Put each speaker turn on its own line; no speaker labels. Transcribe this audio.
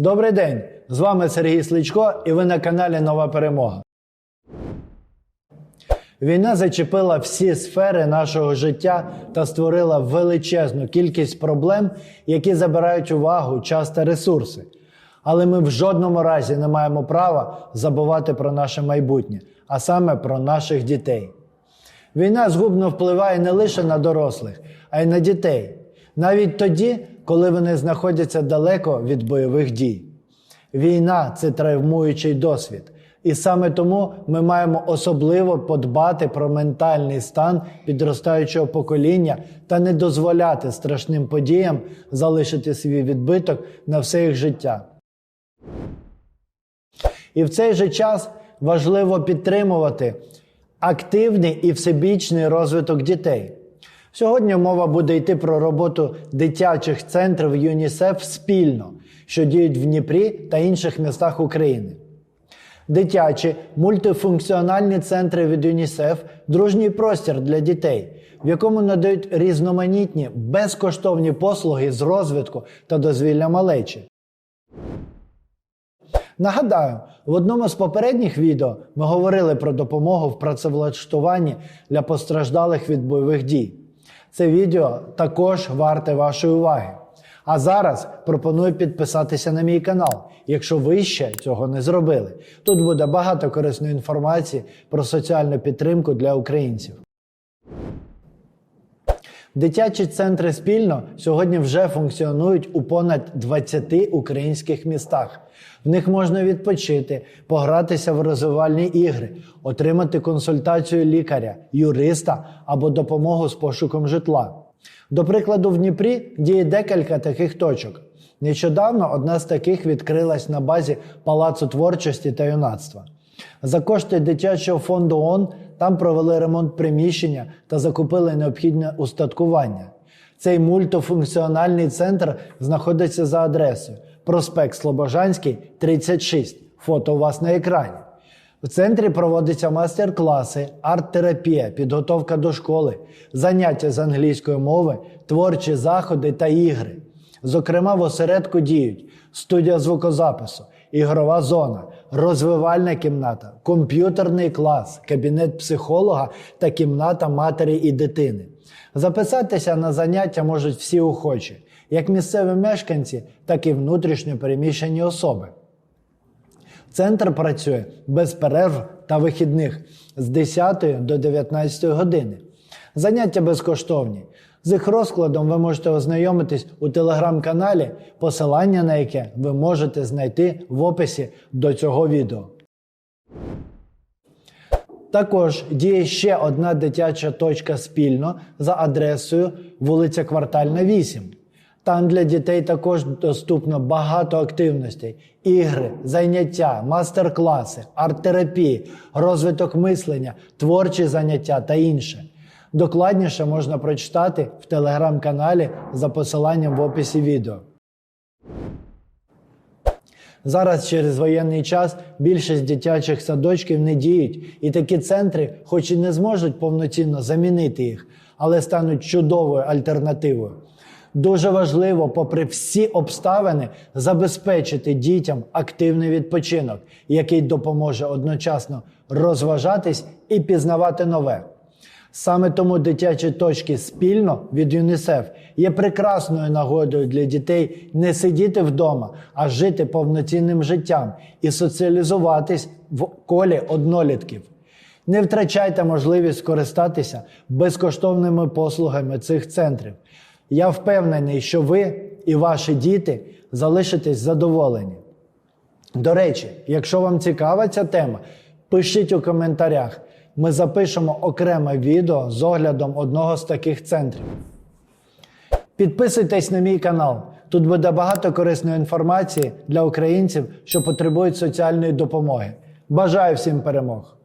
Добрий день! З вами Сергій Сличко і ви на каналі Нова Перемога. Війна зачепила всі сфери нашого життя та створила величезну кількість проблем, які забирають увагу, час та ресурси. Але ми в жодному разі не маємо права забувати про наше майбутнє, а саме про наших дітей. Війна згубно впливає не лише на дорослих, а й на дітей, навіть тоді, коли вони знаходяться далеко від бойових дій. Війна це травмуючий досвід. І саме тому ми маємо особливо подбати про ментальний стан підростаючого покоління та не дозволяти страшним подіям залишити свій відбиток на все їх життя. І в цей же час важливо підтримувати активний і всебічний розвиток дітей. Сьогодні мова буде йти про роботу дитячих центрів ЮНІСЕФ спільно, що діють в Дніпрі та інших містах України. Дитячі мультифункціональні центри від ЮНІСЕФ дружній простір для дітей, в якому надають різноманітні безкоштовні послуги з розвитку та дозвілля малечі. Нагадаю, в одному з попередніх відео ми говорили про допомогу в працевлаштуванні для постраждалих від бойових дій. Це відео також варте вашої уваги. А зараз пропоную підписатися на мій канал, якщо ви ще цього не зробили. Тут буде багато корисної інформації про соціальну підтримку для українців. Дитячі центри спільно сьогодні вже функціонують у понад 20 українських містах. В них можна відпочити, погратися в розвивальні ігри, отримати консультацію лікаря, юриста або допомогу з пошуком житла. До прикладу, в Дніпрі діє декілька таких точок. Нещодавно одна з таких відкрилась на базі Палацу творчості та юнацтва. За кошти дитячого фонду ООН там провели ремонт приміщення та закупили необхідне устаткування. Цей мультифункціональний центр знаходиться за адресою проспект Слобожанський, 36. Фото у вас на екрані. В центрі проводяться майстер-класи, арт-терапія, підготовка до школи, заняття з англійської мови, творчі заходи та ігри. Зокрема, в осередку діють студія звукозапису, ігрова зона, розвивальна кімната, комп'ютерний клас, кабінет психолога та кімната матері і дитини. Записатися на заняття можуть всі охочі, як місцеві мешканці, так і внутрішньо переміщені особи. Центр працює без перерв та вихідних з 10 до 19 години. Заняття безкоштовні. З їх розкладом ви можете ознайомитись у телеграм-каналі, посилання на яке ви можете знайти в описі до цього відео. Також діє ще одна дитяча точка спільно за адресою вулиця Квартальна 8. Там для дітей також доступно багато активностей: ігри, заняття, мастер-класи, арт-терапії, розвиток мислення, творчі заняття та інше. Докладніше можна прочитати в телеграм-каналі за посиланням в описі відео. Зараз через воєнний час більшість дитячих садочків не діють, і такі центри, хоч і не зможуть повноцінно замінити їх, але стануть чудовою альтернативою. Дуже важливо, попри всі обставини, забезпечити дітям активний відпочинок, який допоможе одночасно розважатись і пізнавати нове. Саме тому дитячі точки спільно від ЮНІСЕФ є прекрасною нагодою для дітей не сидіти вдома, а жити повноцінним життям і соціалізуватись в колі однолітків. Не втрачайте можливість скористатися безкоштовними послугами цих центрів. Я впевнений, що ви і ваші діти залишитесь задоволені. До речі, якщо вам цікава ця тема, пишіть у коментарях. Ми запишемо окреме відео з оглядом одного з таких центрів. Підписуйтесь на мій канал. Тут буде багато корисної інформації для українців, що потребують соціальної допомоги. Бажаю всім перемог!